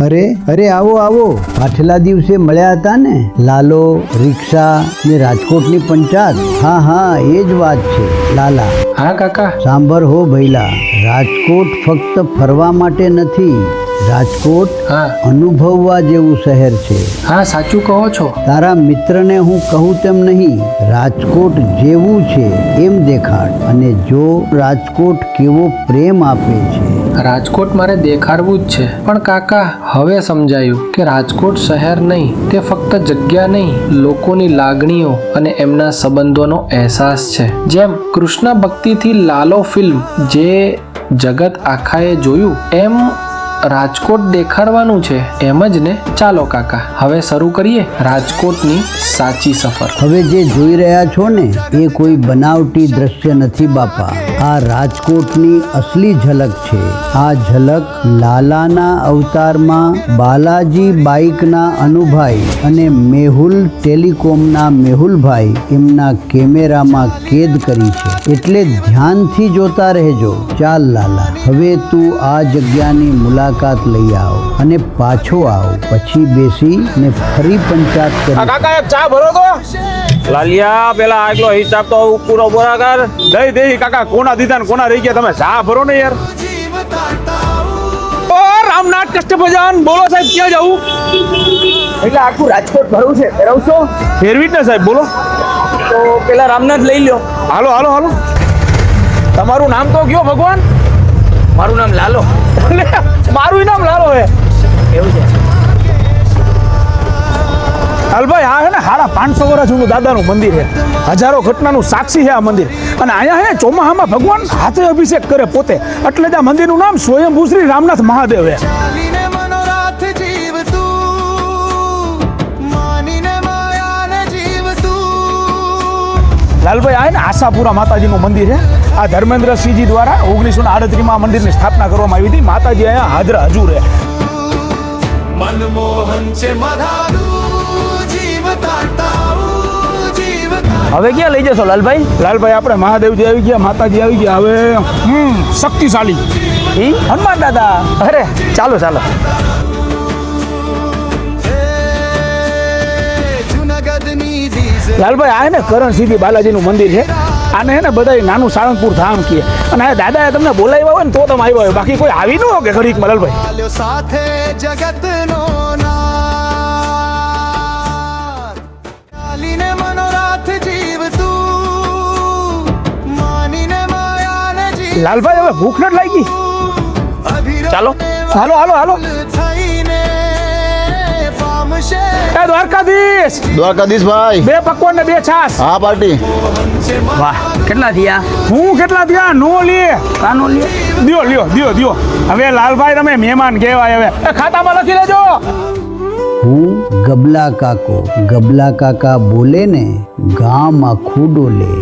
અરે અરે આવો આવો. પાછલા દિવસે મળ્યા હતા ને લાલો રિક્ષા ને રાજકોટની પંચાયત. હા હા એ જ વાત છે લાલા. હા કાકા. સાંભળ હો ભૈલા. રાજકોટ ફક્ત ફરવા માટે નથી. રાજકોટ હા. અનુભવવા જેવું શહેર છે. હા સાચું કહો છો. તારા મિત્રને હું કહું તેમ નહીં. રાજકોટ જેવું છે એમ દેખાડ. અને જો રાજકોટ કેવો પ્રેમ આપે છે. રાજકોટ મારે દેખાડવું જ છે. પણ કાકા, હવે સમજાયું કે રાજકોટ શહેર નહીં, તે ફક્ત જગ્યા નહીં, લોકોની લાગણીઓ અને એમના સંબંધોનો અહેસાસ છે. જેમ કૃષ્ણ ભક્તિથી લાલો ફિલ્મ જે જગત આખાએ જોયું, એમ રાજકોટ દેખાડવાનું છે એમ જ ને ચાલો કાકા, હવે શરૂ કરીએ રાજકોટની સાચી સફર. હવે જે જોઈ રહ્યા છો ને, એ કોઈ બનાવટી દ્રશ્ય નથી બાપા. આ રાજકોટની અસલી ઝલક છે. આ ઝલક લાલાના અવતારમાં બાલાજી બાઇકના અનુભાઈ અને મેહુલ ટેલિકોમના મેહુલભાઈ એમના કેમેરામાં કેદ કરી છે. એટલે ધ્યાનથી જોતા રહેજો ચાલ લાલા હવે તું આ જગ્યાની મુલાકાત લઈ આવ અને પાછો આવ પછી બેસી ને ફરી પંચાયત કરી કાકા એક ચા ભરો તો. લાલિયા પેલા આગલો હિસાબ તો પૂરો બરાબર. દઈ દઈ કાકા કોના દીધા ને કોના રહી ગયા? તમે ચા ભરો ને યાર. ઓ રામનાથ કષ્ટભજન બોલો સાહેબ ક્યાં જવું એટલે આખું રાજકોટ ભરવું છે ફેરવશો? ફેરવી જ ને સાહેબ બોલો. તો પેલા રામનાથ લઈ લ્યો. હાલો હાલો હાલો. તમારું નામ તો કયો ભગવાન? મારું નામ લાલો. મારું નામ લાલો હે. એવું છે. હાલભાઈ આ હે ને હાડા પાંચસો વર્ષ જૂનું દાદાનું મંદિર છે હજારો ઘટનાનું સાક્ષી છે આ મંદિર. અને અહીંયા હે ચોમાહામાં ભગવાન હાથે અભિષેક કરે પોતે. એટલે જ આ મંદિરનું નામ સ્વયંભૂ શ્રી રામનાથ મહાદેવ છે લાલભાઈ આ હે ને આશાપુરા માતાજીનું મંદિર છે આ ધર્મેન્દ્રસિંહજી દ્વારા ઓગણીસો ને આડત્રીસમાં મંદિરની સ્થાપના કરવામાં આવી હતી. માતાજી અહીંયા હાજર હજુ રહે મનમોહન છે મધારું જીવતા તાવું જીવતા હવે ક્યાં લઈ જશો લાલભાઈ? લાલભાઈ આપણે મહાદેવજી આવી ગયા માતાજી આવી ગયા. હવે હમ શક્તિશાળી. હનુમાન દાદા? અરે ચાલો ચાલો. લાલભાઈ આ ને કરણ બાલાજીનું મંદિર છે. આને હે ને બધા નાનું સાળંગપુર ધામ કીએ. અને આ દાદાએ તમને બોલાવ્યા હોય ને તો તમે આવ્યા હોય. બાકી કોઈ આવી ન કે ઘડીક લાલભાઈ? સાથે જગતનો લાલભાઈ હવે ભૂખ નથી લાગી? ચાલો. હાલો હાલો હાલો. એ દ્વારકાધીશ. દ્વારકાધીશ ભાઈ. બે પકવાન ને બે છાસ હા પાર્ટી. વાહ કેટલા થયા? હું કેટલા થયા? નો લે. કાનો લે? દિયો લ્યો દિયો દિયો. હવે લાલભાઈ તમે મહેમાન કહેવાય હવે. એ ખાતામાં લખી લેજો હું ગબલા કાકો ગબલા કાકા બોલે ને ગામ આખું ડોલે